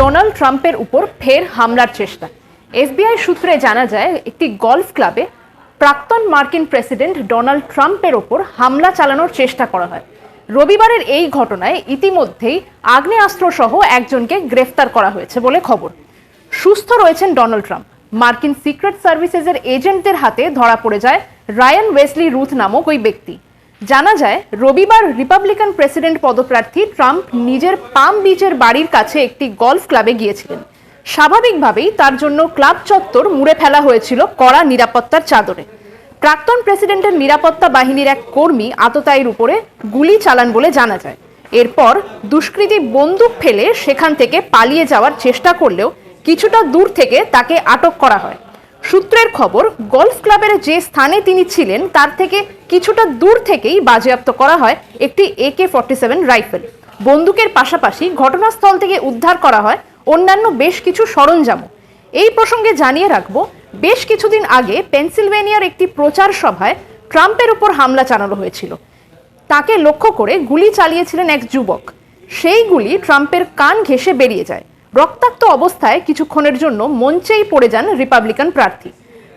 Donald ট্রাম্পের উপর ফের হামলার চেষ্টা। এফবিআই সূত্রে জানা যায়, একটি গলফ ক্লাবে প্রাক্তন মার্কিন প্রেসিডেন্ট ডোনাল্ড ট্রাম্পের ওপর হামলা চালানোর চেষ্টা করা হয়। রবিবারের এই ঘটনায় ইতিমধ্যেই আগ্নেয়াস্ত্র সহ একজনকে গ্রেফতার করা হয়েছে বলে খবর। সুস্থ রয়েছেন ডোনাল্ড ট্রাম্প। মার্কিন সিক্রেট সার্ভিসেসের এজেন্টদের হাতে ধরা পড়ে যায় রায়ান ওয়েসলি রুথ নামক ওই ব্যক্তি। জানা যায়, রবিবার রিপাবলিকান প্রেসিডেন্ট পদপ্রার্থী ট্রাম্প নিজের পাম বিচের বাড়ির কাছে একটি গলফ ক্লাবে গিয়েছিলেন। স্বাভাবিকভাবেই তার জন্য ক্লাব চত্বর মুড়ে ফেলা হয়েছিল কড়া নিরাপত্তার চাদরে। প্রাক্তন প্রেসিডেন্টের নিরাপত্তা বাহিনীর এক কর্মী আততায়ীর উপরে গুলি চালান বলে জানা যায়। এরপর দুষ্কৃতী বন্দুক ফেলে সেখান থেকে পালিয়ে যাওয়ার চেষ্টা করলেও কিছুটা দূর থেকে তাকে আটক করা হয়। সূত্রের খবর, গলফ ক্লাবের যে স্থানে তিনি ছিলেন, তার থেকে কিছুটা দূর থেকেই বাজেয়াপ্ত করা হয় একটি একে ফর্টি সেভেন রাইফেল। বন্দুকের পাশাপাশি ঘটনাস্থল থেকে উদ্ধার করা হয় অন্যান্য বেশ কিছু সরঞ্জামও। এই প্রসঙ্গে জানিয়ে রাখব, বেশ কিছুদিন আগে পেনসিলভেনিয়ার একটি প্রচার সভায় ট্রাম্পের উপর হামলা চালানো হয়েছিল। তাকে লক্ষ্য করে গুলি চালিয়েছিলেন এক যুবক। সেই গুলি ট্রাম্পের কান ঘেঁষে বেরিয়ে যায়। রক্তাক্ত অবস্থায় কিছুক্ষণের জন্য মঞ্চেই পড়ে যান রিপাবলিকান প্রার্থী।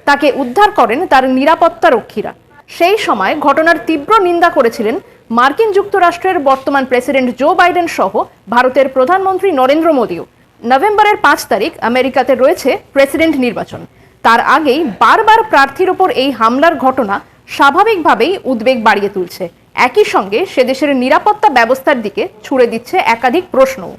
তাকে উদ্ধার করেন তার নিরাপত্তা রক্ষীরা সেই সময় ঘটনার তীব্র নিন্দা করেছিলেন মার্কিন যুক্তরাষ্ট্রের বর্তমান প্রেসিডেন্ট জো বাইডেন সহ ভারতের প্রধানমন্ত্রী নরেন্দ্র মোদীও। নভেম্বরের পাঁচ তারিখ আমেরিকাতে রয়েছে প্রেসিডেন্ট নির্বাচন। তার আগেই বারবার প্রার্থীর ওপর এই হামলার ঘটনা স্বাভাবিকভাবেই উদ্বেগ বাড়িয়ে তুলছে। একই সঙ্গে সে দেশের নিরাপত্তা ব্যবস্থার দিকে ছুড়ে দিচ্ছে একাধিক প্রশ্নও।